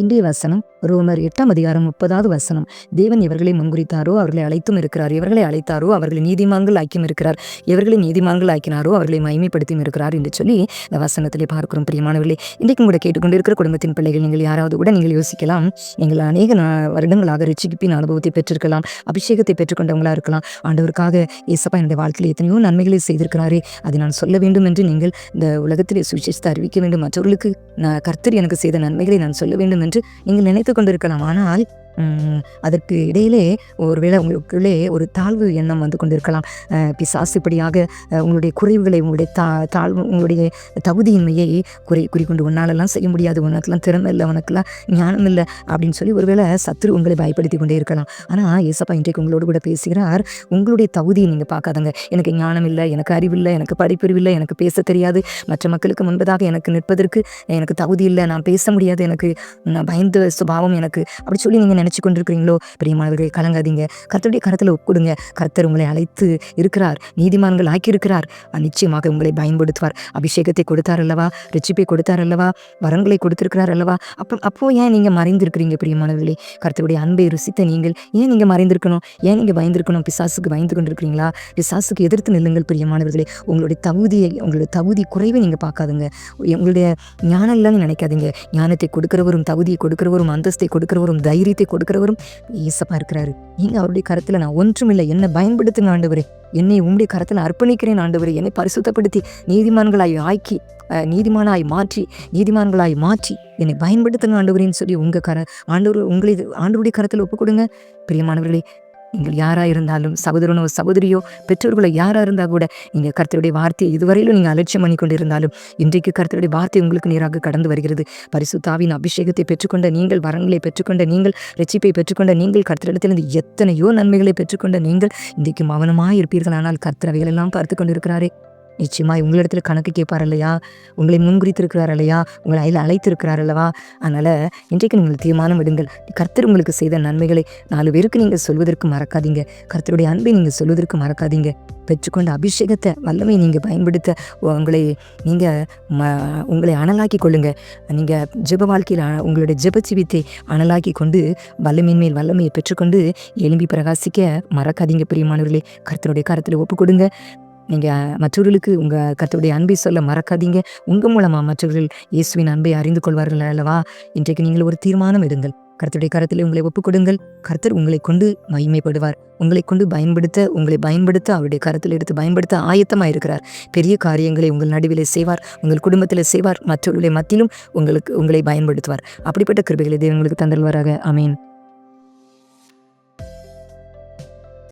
இன்றைய வசனம் ரோமர் எட்டாம் அதிகாரம் முப்பதாவது வசனம். தேவன் எவர்களை முன்குறித்தாரோ அவர்களை அழைத்தும் இருக்கிறார். எவர்களை அழைத்தாரோ அவர்களை நீதிமான்கள் ஆக்கியும் இருக்கிறார். இவர்களை நீதிமான்கள் ஆக்கினாரோ அவர்களை மைமைப்படுத்தியும் இருக்கிறார் என்று சொல்லி இந்த வசனத்திலே பார்க்கிறோம் பிரியமானவர்களே. இன்றைக்கும் கூட கேட்டுக்கொண்டிருக்கிற குடும்பத்தின் பிள்ளைகள் நீங்கள் யாராவது கூட நீங்கள் யோசிக்கலாம். நீங்கள் அநேக வருடங்களாக ரட்சிப்பின் அனுபவத்தை பெற்றிருக்கலாம் அபிஷேகத்தை பெற்றுக்கொண்டவங்களா இருக்கலாம். ஆண்டவருக்காக ஏசப்பா என்னுடைய வாழ்க்கையில் எத்தனையோ நன்மைகளை செய்திருக்கிறாரே. அதை நான் சொல்ல வேண்டும் என்று நீங்கள் இந்த உலகத்திலே சுவிசேஷத்தை அறிவிக்க வேண்டும். மற்றவர்களுக்கு நான் கர்த்தர் எனக்கு செய்த நன்மைகளை நான் சொல்ல வேண்டும் என்று என்று நீங்கள் நினைத்து கொண்டிருக்கலாம். ஆனால் அதற்கு இடையிலே ஒருவேளை உங்களுக்குள்ளே ஒரு தாழ்வு எண்ணம் வந்து கொண்டிருக்கலாம். அஹ், பிசாசு இப்படியாக உங்களுடைய குறைவுகளை உங்களுடைய தா தாழ்வு உங்களுடைய தகுதியின்மையை குறை குறிக்கொண்டு உன்னாலெல்லாம் செய்ய முடியாது உனக்கெல்லாம் திறமை இல்லை உனக்கெல்லாம் ஞானம் இல்லை அப்படின்னு சொல்லி ஒருவேளை சத்ரு உங்களை பயப்படுத்தி கொண்டே இருக்கலாம். ஆனால் ஏசப்பா இன்றைக்கு உங்களோடு கூட பேசுகிறார். உங்களுடைய தகுதியை நீங்கள் பார்க்காதங்க. எனக்கு ஞானம் இல்லை எனக்கு அறிவில்லை எனக்கு படிப்பறிவு இல்லை எனக்கு பேச தெரியாது. மற்ற மக்களுக்கு முன்பதாக எனக்கு நிற்பதற்கு எனக்கு தகுதி இல்லை நான் பேச முடியாது எனக்கு நான் பயந்த சுபாவம் எனக்கு அப்படி சொல்லி நீங்கள் நினச்சி கொண்டிருக்கிறீங்களோ? பிரியமானவர்கள் கலங்காதீங்க. கர்த்தருடைய கருத்தில் ஒப்புடுங்க கர்த்தர் உங்களை அழைத்து இருக்கிறார். நீதிமான்கள் ஆக்கியிருக்கிறார். நிச்சயமாக உங்களை பயன்படுத்துவார். அபிஷேகத்தை கொடுத்தார் அல்லவா? ரிச்சிப்பை கொடுத்தார் அல்லவா? வரங்களை கொடுத்திருக்கிறார் அல்லவா? அப்போ அப்போ ஏன் நீங்கள் மறைந்திருக்கிறீங்க பிரியமானவர்களே? கர்த்தருடைய அன்பை ருசித்த நீங்கள் ஏன் நீங்கள் மறைந்திருக்கணும்? ஏன் நீங்கள் பயந்திருக்கணும்? பிசாசுக்கு பயந்து கொண்டிருக்கிறீங்களா? பிசாசுக்கு எதிர்த்து நில்லுங்கள் பிரியமானவர்களே. உங்களுடைய தகுதியை உங்களுடைய தகுதி குறைவை நீங்கள் பார்க்காதுங்க. உங்களுடைய ஞானம் இல்லைன்னு நினைக்காதீங்க. ஞானத்தை கொடுக்கிறவரும் தகுதியை கொடுக்கிறவரும் அந்தஸ்தை கொடுக்கிறவரும் தைரியத்தை கொடுக்கிறவரும் ஏசப்பா இருக்கிறாரு. நீங்க அவருடைய கருத்துல நான் ஒன்றுமில்லை. என்னை பயன்படுத்துங்க ஆண்டவரே. என்னை உங்களுடைய கரத்தில் அர்ப்பணிக்கிறேன் ஆண்டவரே. என்னை பரிசுத்தப்படுத்தி நீதிமான்களாய் ஆக்கி நீதிமானாய் மாற்றி நீதிமான்களாய் மாற்றி என்னை பயன்படுத்துங்க ஆண்டவரேன்னு சொல்லி உங்கள் கர ஆண்டவர் உங்களை ஆண்டவருடைய கரத்தில் ஒப்புக்கொடுங்க. பிரியமானவர்களே நீங்கள் யாராக இருந்தாலும் சகோதரனோ சகோதரியோ பெற்றோர்களோ யாராக இருந்தால் கூட நீங்கள் கர்த்தருடைய வார்த்தையை இதுவரையிலும் நீங்கள் அலட்சியம் பண்ணி கொண்டிருந்தாலும் இன்றைக்கு கர்த்தருடைய வார்த்தை உங்களுக்கு நேராக கடந்து வருகிறது. பரிசுத்தாவின் அபிஷேகத்தை பெற்றுக்கொண்ட நீங்கள் வரங்களை பெற்றுக்கொண்ட நீங்கள் ரட்சிப்பை பெற்றுக்கொண்ட நீங்கள் கர்த்தரிடத்திலிருந்து எத்தனையோ நன்மைகளை பெற்றுக்கொண்ட நீங்கள் இன்றைக்கு மௌனமாக இருப்பீர்கள் ஆனால் கர்த்தரவைகளெல்லாம் பார்த்து கொண்டு இருக்கிறாரே நிச்சயமாய் உங்களிடத்தில் கணக்கு கேட்பார் இல்லையா உங்களை முன்குறித்திருக்கிறார் இல்லையா உங்களை அதில் அழைத்திருக்கிறார் அல்லவா அதனால் இன்றைக்கு நீங்கள் தீர்மானம் விடுங்கள் கர்த்தர் உங்களுக்கு செய்த நன்மைகளை நாலு பேருக்கு நீங்கள் சொல்வதற்கு மறக்காதீங்க. கர்த்தருடைய அன்பை நீங்கள் சொல்வதற்கு மறக்காதீங்க. பெற்றுக்கொண்ட அபிஷேகத்தை வல்லமை நீங்கள் பயன்படுத்த உங்களை நீங்கள் ம உங்களை அனலாக்கி கொள்ளுங்க. நீங்கள் ஜெப வாழ்க்கையில் உங்களுடைய ஜெப ஜீவித்தை அனலாக்கி கொண்டு வல்லமையின் மேல் வல்லமையை பெற்றுக்கொண்டு எலும்பி பிரகாசிக்க மறக்காதீங்க பிரியமானவர்களே. கர்த்தருடைய கருத்தில் ஒப்பு கொடுங்க நீங்கள் மற்றவர்களுக்கு உங்கள் கத்தருடைய அன்பை சொல்ல மறக்காதீங்க. உங்கள் மூலமாக மற்றவர்கள் இயேசுவின் அன்பை அறிந்து கொள்வார்கள் அல்லவா? இன்றைக்கு நீங்கள் ஒரு தீர்மானம் எடுங்கள். கர்த்தருடைய கரத்தில் உங்களை ஒப்புக் கொடுங்கள் கர்த்தர் உங்களை கொண்டு மகிமைப்படுவார். உங்களை கொண்டு பயன்படுத்த உங்களை பயன்படுத்த அவருடைய கரத்தில் எடுத்து பயன்படுத்த ஆயத்தமாக இருக்கிறார். பெரிய காரியங்களை உங்கள் நடுவிலே செய்வார். உங்கள் குடும்பத்தில் செய்வார். மற்றவர்களுடைய மத்தியிலும் உங்களுக்கு உங்களை பயன்படுத்துவார். அப்படிப்பட்ட கிருபைகளை தேவங்களுக்கு தந்தல்வராக அமேன்